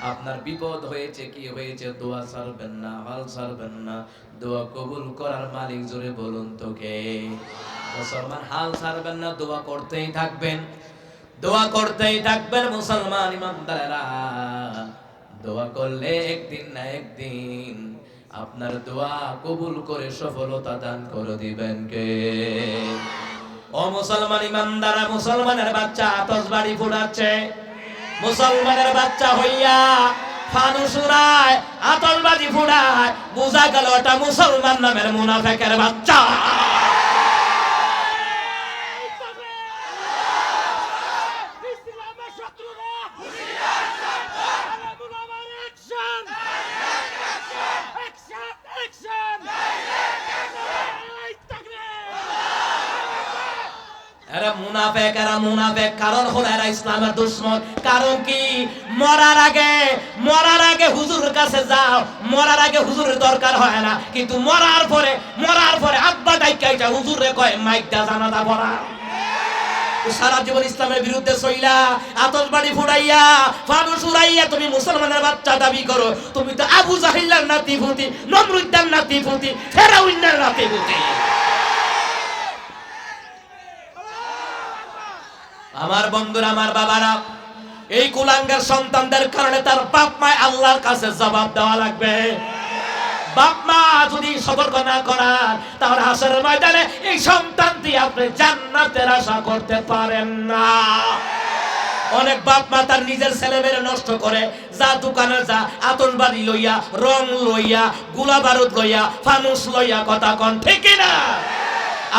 আপনার বিপদ হয়েছে কি হয়েছে? দোয়া ছাড়বেন না, হাল ছাড়বেন না। দোয়া কবুল করার মালিক জোরে বলুন তোকে। মুসলমান, হাল ছাড়বেন না, দোয়া করতেই থাকবেন। দোয়া করতেই থাকবেন মুসলমান ইমানদারেরা। দোয়া করলে একদিন না একদিন আপনার দোয়া কবুল করে সফলতা দান করে দিবেন কে? ও মুসলমান ইমানদারা, মুসলমানের বাচ্চা, আতশবাড়ি ফুটাচ্ছে। মুসলমানের বাচ্চা হইয়া ফানুসুরায় আতলবাজি ফুরায় বুঝা গেল ওটা মুসলমান নামের মুনাফেকের বাচ্চা ইসলামের শত্রুরা আলামুল আমার অ্যাকশন অ্যাকশন অ্যাকশন এই তাকবীর এরা মুনাফেক এরা মুনাফেক। কারণ এরা ইসলামের দুশ্মন। কারণ কি? মরার আগে মরার আগে হুজুরের কাছে যাও। মরার আগে হুজুরের দরকার হয় না। কিন্তু মরার পরে মরার পরে আব্বা হুজুরে কয়, মাইক দা পড়া। সারা জীবন ইসলামের বিরুদ্ধে সইলা, আতশবাড়ি ফুটাইয়া, ফানুস তুমি মুসলমানের বাচ্চা দাবি করো। তুমি তো আবু জাহিল্লার নাতি ফুতি নমরুদ্দার নাতি ফুতি ফেরাউন্নার নাতি ফুতি আমার বন্ধুরা, আমার বাবারা, এই কুলাঙ্গার সন্তানদের কারণে তার বাপ মায় আল্লাহর কাছে জবাব দেওয়া লাগবে। বাপ মা যদি সতর্ক না করান তাহলে হাসের ময়দানে এই সন্তানটি আপনি জান্নাতের আশা করতে পারেন না। অনেক বাপ মা তার নিজের ছেলে মেয়ে নষ্ট করে, যা দোকানে যা আতনবাড়ি লইয়া, রং লইয়া, গুলা বারুদ লইয়া, ফানুস লইয়া কথা কন, ঠিক না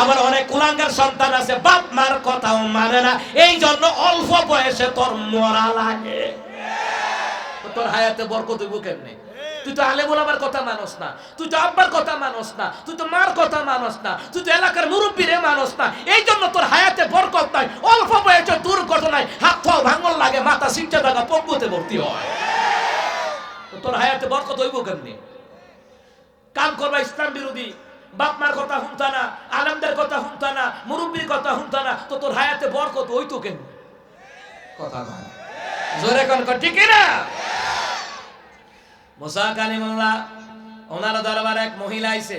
আবার অনেক কুলাঙ্গার সন্তান আছে, বাপ মার কথাও মানে না। এই জন্য অল্প বয়সে তোর মরা লাগে। তোর হায়াতে বরকত হইব কেমনে? তুই তো আলে বলাবার কথা মানস না, তুই তো আব্বার কথা মানস না, তুই তো মার কথা মানস না, তুই তো এলাকার মুরব্বীরে মানস না। এই জন্য তোর হায়াতে বরকত নাই, অল্প বয়সে দুর্ঘটনায় হাত পাও ভাঙল লাগে, মাথা সিংচা থাকা পঙ্গুতে ভর্তি হয়। তোর হায়াতে বরকত হইব কেমনে? কাম করবা ইসলাম বিরোধী বাপ মার কথা শুনতা না, আলমদের কথা শুনতা না, মুরব্বীর কথা শুনতা না, তো তোর হায়াতে বরকত হইতো কেন? কথা। জোরে কোন ঠিক না মুসা কালিমুল্লাহ ওনার দরবারে এক মহিলা আইছে।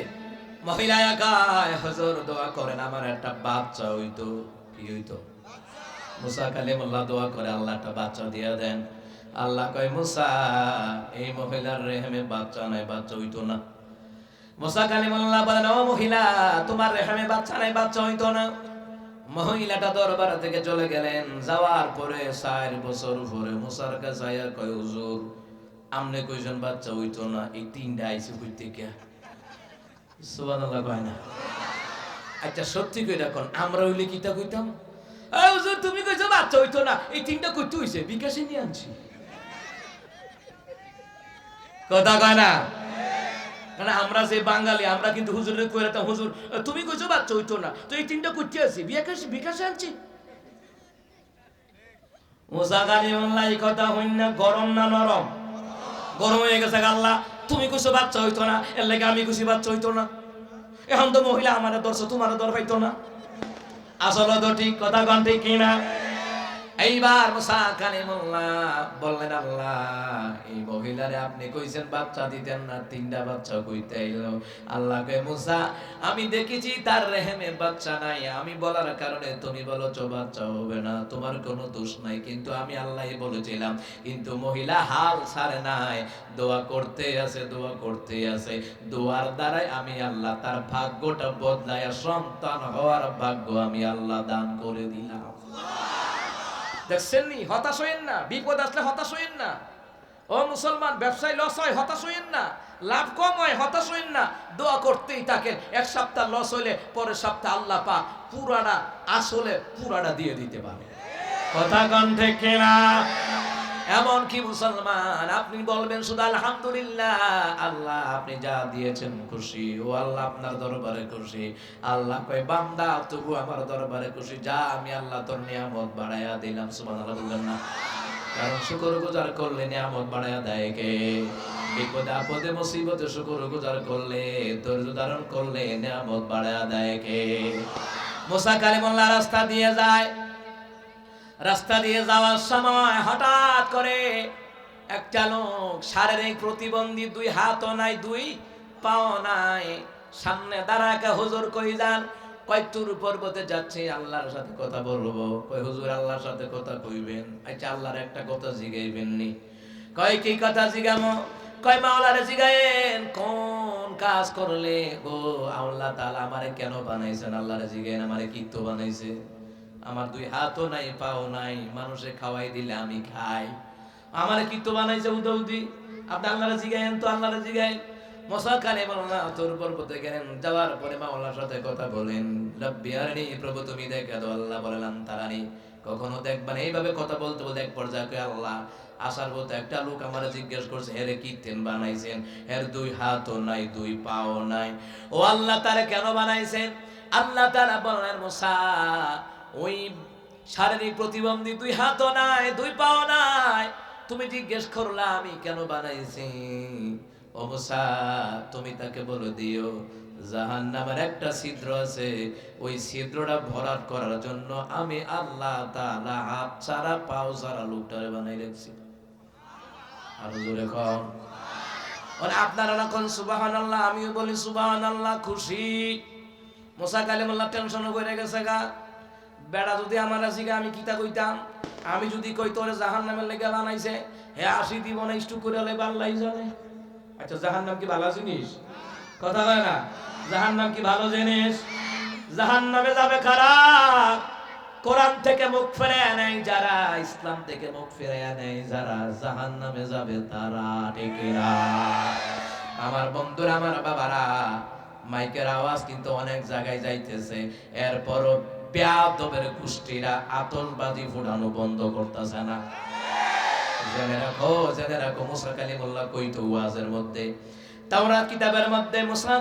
মহিলা একায় হুজুর, দোয়া করেন, আমার একটা বাচ্চা হইতো। কি হইতো? মুসা কালিমুল্লাহ দোয়া করে, আল্লাহ একটা বাচ্চা দিয়ে দেন। আল্লাহ কয়, মুসা, এই মহিলার রেহেমে বাচ্চা নাই, বাচ্চা হইতো না। মুসা কালিমুল্লাহ বলেন, ও মহিলা, তোমার রেহেমে বাচ্চা নাই, বাচ্চা হইতো না। মহিলাটা দরবার থেকে চলে গেলেন। যাওয়ার পরে চার বছর পরে মুসার কাছে আয়া কয়, হুজুর, আমনে কইজন বাচ্চা হইতো না? এই তিনটা আইছে কইতে কে সুবহানাল্লাহ কয় না। আচ্ছা সত্যি কই রাখুন আমরা হইলে কিতা কইতাম? হুজুর, তুমি কইছো বাচ্চা হইতো না? এই তিনটা কইতে হইছে বিকাশে নিয়ে আনছি। কথা কয় না। কারণ আমরা যে বাঙালি, আমরা কিন্তু হুজুরের হুজুর, তুমি কইছো বাচ্চা হইতো না, তো এই তিনটা কইতে আছি, বিকাশে আনছি। কথা হইন না, গরম না নরম? গরম হয়ে গেছে গা আল্লাহ, তুমি কইছো বাচ্চা হইতো না, এর লাগে আমি কইছি বাচ্চা হইতো না। এখন তো মহিলা আমার দর্শ তোমার দর পাইতো না। আসলে তো ঠিক, কথা কন ঠিক কিনা? এইবার মুসা কালিমুল্লাহ বললেন, আল্লাহ, এই মহিলারে আপনি কইছেন বাচ্চা দিতেন না, তিনটা বাচ্চা কইতে আইলো। আল্লাহ কয় মুসা, আমি দেখেছি তার রেহেমে বাচ্চা নাই। আমি বলার কারণে তুমি বলছো বাচ্চা হবে না। তোমার কোনো দোষ নাই। কিন্তু আমি আল্লাহই বলেছিলাম, কিন্তু মহিলা হাল ছাড়ে নাই। দোয়া করতে আছে, দোয়া করতে আছে। দোয়ার দ্বারাই আমি আল্লাহ তার ভাগ্যটা বদলায় সন্তান হওয়ার ভাগ্য আমি আল্লাহ দান করে দিলাম। দেখছেন নি? হতাশ হইেন না। বিপদ আসলে হতাশ হইেন না। ও মুসলমান, ব্যবসায় লস হয়, হতাশ হইেন না। লাভ কম হয়, হতাশ হইেন না। দোয়া করতেই থাকেন, এক সপ্তাহ লস হইলে পরের সপ্তাহ আল্লাহ পা পুরাটা আসলে পুরাটা দিয়ে দিতে পারে কথা কণ্ঠে কেনা? এমন কি মুসলমান, আপনি বলবেন শুধু আলহামদুলিল্লাহ, আল্লাহ আপনি যা দিয়েছেন খুশি। ও আল্লাহ আপনার দরবারে খুশি। আল্লাহ কয়, বান্দা, তবু আমার দরবারে খুশি। যা আমি আল্লাহ তোর নিয়ামত বাড়াইয়া দিলাম, সুবহানাল্লাহ বললেন না। কারণ শুকর গুজার করলে নিয়ামত বাড়াইয়া দেয় কে? বিপদে আপদে মুসিবতে শুকর গুজার করলে, ধৈর্য ধারণ করলে নিয়ামত বাড়াইয়া দেয় কে? মুসা কালিমুল্লাহ রাস্তা দিয়ে যায়। রাস্তা দিয়ে যাওয়ার সময় হঠাৎ করে একটা লোক শারীরিক প্রতিবন্ধী দুই হাতও নাই, দুই পাও নাই। সামনে দাঁড়াকা হুজুর কই যান? কয়, তুর পর্বতে যাচ্ছে, আল্লাহর সাথে কথা বলব। কয়, হুজুর আল্লাহর সাথে কথা কইবেন? আচ্ছা আল্লাহর একটা কথা জিগাইবেন নি কয়, কি কথা জিগামো? কয়, মাওলারে জিগায়েন কোন কাজ করলে গো আল্লাহ তাআলা আমারে কেন বানাইছেন? আল্লাহরে জিগায়েন আমারে কি তো বানাইছে? আমার দুই হাতও নাই, পাও নাই, মানুষে খাওয়াই দিলে আমি খাই। আমার কি তো বানাইছে উদৌদি আপনি আল্লাহরে জিগায়েন তো, আল্লাহরে জিগায়েন মশা খানে মাওলা তোর পর্বতে গেলেন, যাওয়ার পরে মাওলার সাথে কথা বলেন। রব্বি আরনি, প্রভু তুমি দেখে দাও, আল্লাহ বললাম তারানি। কখনো দেখবেন এইভাবে কথা বলতে বলতে এক পর্যায়ে আল্লাহ, আসার বলতে একটা লোক আমার জিজ্ঞেস করছে হেরে কি তেন বানাইছেন? এর দুই হাতও নাই, দুই পাও নাই। ও আল্লাহ তারে কেন বানাইছেন? আল্লাহ তারা বলেন, মোসা ওই শারীরিক প্রতিবন্ধী দুই হাতও নাই, দুই পাও নাই। তুমি জিজ্ঞেস করলা, আমি কেন বানাইছি? অবসা তুমি তাকে বলে দিও জাহান নামের একটা ছিদ্র আছে। ওই ছিদ্রটা ভরাট করার জন্য আমি আল্লাহ তাআলা হাত ছাড়া পাও ছাড়া লোকটারে বানাই রেখেছি। ওরে আপনারা এখন সুবাহান আল্লাহ আমিও বলি সুবাহান আল্লাহ খুশি। মোসা কালিমুল্লাহ টেনশন করে গেছে গা। বেড়া যদি আমার আসিগা আমি কিতা কইতাম, আমি যদি কই তোরে জাহান নামের লেগে বানাইছে, হে আসি দিব না ইষ্টু করে বাল্লাই জানে। আচ্ছা জাহান নাম কি ভালো জিনিস? কথা কয় না? জাহান নাম কি ভালো জিনিস? জাহান নামে যাবে খারাপ। কোরআন থেকে মুখ ফিরে নেয় যারা, ইসলাম থেকে মুখ ফিরে নেয় যারা জাহান নামে যাবে তারা টেকেরা আমার বন্ধুরা, আমার বাবারা, মাইকের আওয়াজ কিন্তু অনেক জায়গায় যাইতেছে। এরপরও বেয়াদবের গোষ্ঠীরা আতনবাদী ফুটানো বন্ধ করতেছে না। জেনে রাখো জেনে রাখো, মুসা কইতো ওয়াজের মধ্যে? কিতাবের মধ্যে মুসা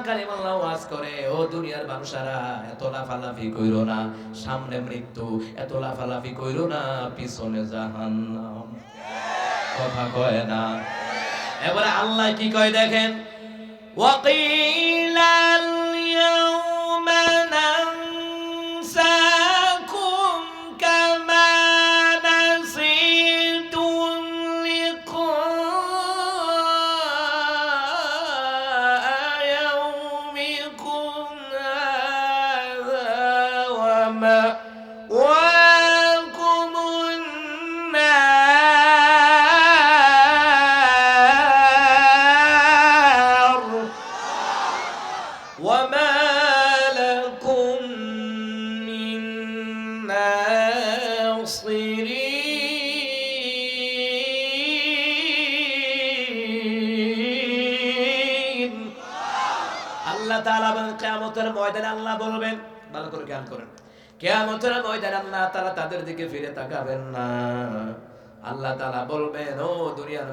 ওয়াজ করে, ও দুনিয়ার মানুষেরা, এত লাফালাফি কইরো না, সামনে মৃত্যু, এত লাফালাফি কইরো না, পিছনে জাহান্নাম। কথা কয় না। এবারে আল্লাহ কি কয় দেখেন? ওয়াকিলাল কিয়ামতের ময়দানে আল্লাহ বলবেন, ভালো করে জ্ঞান করেন। কিয়ামতের ময়দানে আল্লাহ তাআলা তাদের দিকে ফিরে তাকাবেন না। আল্লাহ বলবেন, ও দুনিয়ার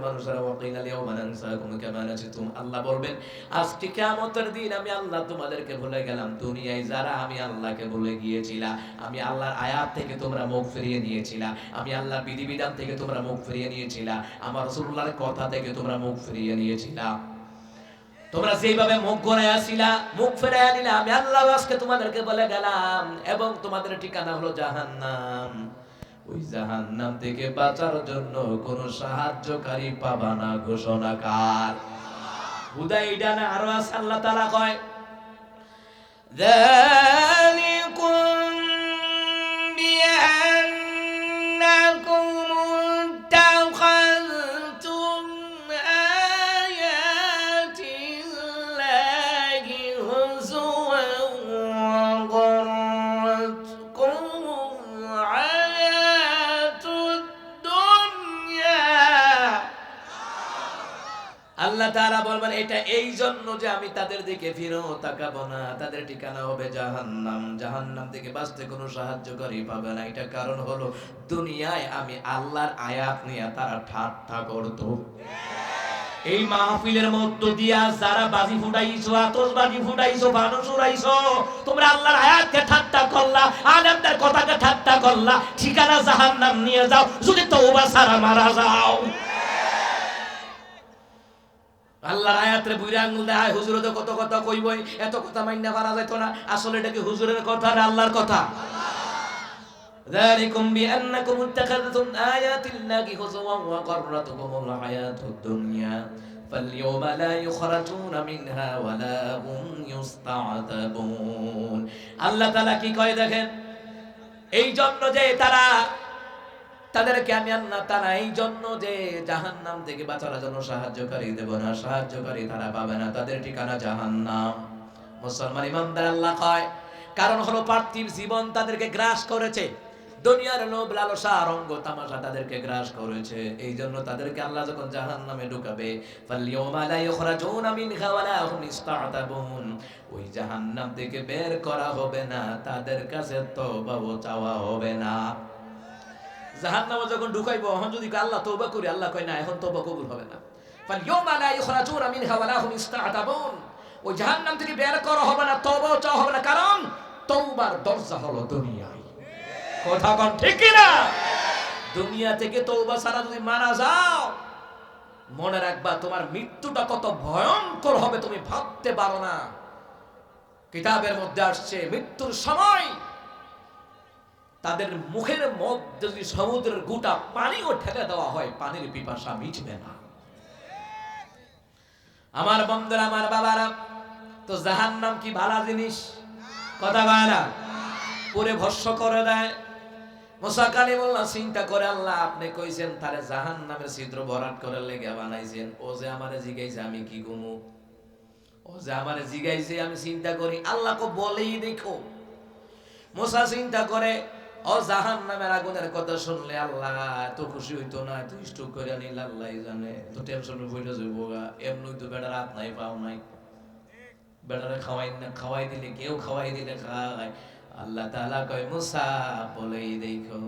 আল্লাহ বলবেন, আজকে দিন আমি আল্লাহ তোমাদেরকে ভুলে গেলাম। দুনিয়ায় যারা আমি আল্লাহকে ভুলে আমি আল্লাহর আয়াত থেকে তোমরা মুখ ফিরিয়ে নিয়েছিলা, আমি আল্লাহর বিধিবিধান থেকে তোমরা মুখ ফিরিয়ে নিয়েছিলা, আমার রাসূলুল্লাহর কথা থেকে তোমরা মুখ ফিরিয়ে নিয়েছিলা। তোমরা যেইভাবে মুখ ঘুরে আসিলা মুখ ফেরে আনিলা আমি আল্লাহ আজকে তোমাদেরকে বলে গেলাম এবং তোমাদের ঠিকানা হলো জাহান্নাম ওই জাহান্নাম থেকে বাঁচার জন্য কোনো সাহায্যকারী পাবা না ঘোষণাকার হুদাই ডানে আরো আছে আল্লাহ তাআলা কয় ذلكم بأنكم এটা এই জন্য যে আমি তাদের দিকে ফিরেও তাকাবো না। তাদের ঠিকানা হবে জাহান্নাম। জাহান্নাম থেকে বাঁচতে কোনো সাহায্যকারী পাবে না। এটা কারণ হলো দুনিয়ায় আমি আল্লাহর আয়াত নিয়ে তারা ঠাট্টা করতো। এই মাহফিলের মধ্য দিয়া যারা বাজি ফুটাইছো, আতশবাজি ফুটাইছো মানুষ উড়াইছো তোমরা আল্লাহর আয়াতকে ঠাট্টা করলা, আলেমদের কথাকে ঠাট্টা করলা, ঠিকানা জাহান্নাম নিয়ে যাও। যদি তওবা সারা মারা যাও। আল্লাহর আয়াতের বুইরা আঙ্গুল দেয় হুজুরে তো কত কথা কইবই এত কথা মাইনা পারা যাইতো না আসলে এটা কি হুজুরের কথা না আল্লাহর কথা ذلكم بأنكم اتخذتم آيات الله هزوا وغرتكم الحياة الدنيا فاليوم لا يخرجون منها ولا هم يستعتبون আল্লাহ তাআলা কি কয় দেখেন এই জন্য যে তারা তাদেরকে আমি আল্লাহ তারা এই জন্য যে জাহান্নাম থেকে বাঁচার জন্য সাহায্যকারী দেব না, সাহায্যকারী তারা পাবে না। তাদের ঠিকানা জাহান্নাম। মুসলমান ইমানদার আল্লাহ কয়, কারণ হলো পার্থিব জীবন তাদেরকে গ্রাস করেছে। দুনিয়ার লোভ, লালসা, রঙ্গ, তামাশা তাদেরকে গ্রাস করেছে। এই জন্য তাদেরকে আল্লাহ যখন জাহান নামে ঢুকাবে ওই জাহান্নাম থেকে বের করা হবে না, তাদের কাছে তওবাও চাওয়া হবে না। জাহান্নামে যখন ঢুকাইবো, এখন যদি আল্লাহ তওবা করি, আল্লাহ কয়, না, এখন তওবা কবুল হবে না। ওই জাহান্নাম থেকে বের করা হবে না, তওবাও চাওয়া হবে না, কারণ তওবার দরজা হলো দুনিয়ায়। কথা কোন ঠিক না দুনিয়া থেকে তওবা ছাড়া যদি মারা যাও, মনে রাখবা তোমার মৃত্যুটা কত ভয়ঙ্কর হবে, তুমি ভাবতে পারো না। কিতাবের মধ্যে আসছে, মৃত্যুর সময় তাদের মুখের মধ্যে যদি সমুদ্রের গোটা পানিও ঠেলে দেওয়া হয়, পানির পিপাসা মিটবে না। আমার বন্ধুরা, আমার বাবারা, তো জাহান নাম কি ভালো জিনিস? কথা কয় না? পুরে ভস্য করে দেয়। মুসা কালিমুল্লাহ চিন্তা করে, আল্লাহ আপনি কইছেন, তারে জাহান নামের ছিদ্র ভরাট করে লেগে বানাইছেন। ও যে আমারে জিগাইছে, আমি কি গুমু? ও যে আমারে জিগাইছে, আমি চিন্তা করি, আল্লাহ কো বলেই দেখো। মুসা চিন্তা করে ও জাহান নামের আগুনের কথা শুনলে আল্লাহ, এত খুশি হইতো না তুই ইষ্ট করে নিল আল্লাহ জানে। তো টেনশন বইটা যাব এমনি তো বেটার হাত নাই, পাও নাই। বেটারে খাওয়াই না, খাওয়াই দিলে কেউ খাওয়াই দিলে খায়। আল্লাহ তাআলা কয়, মুসা, বলেই দেখো।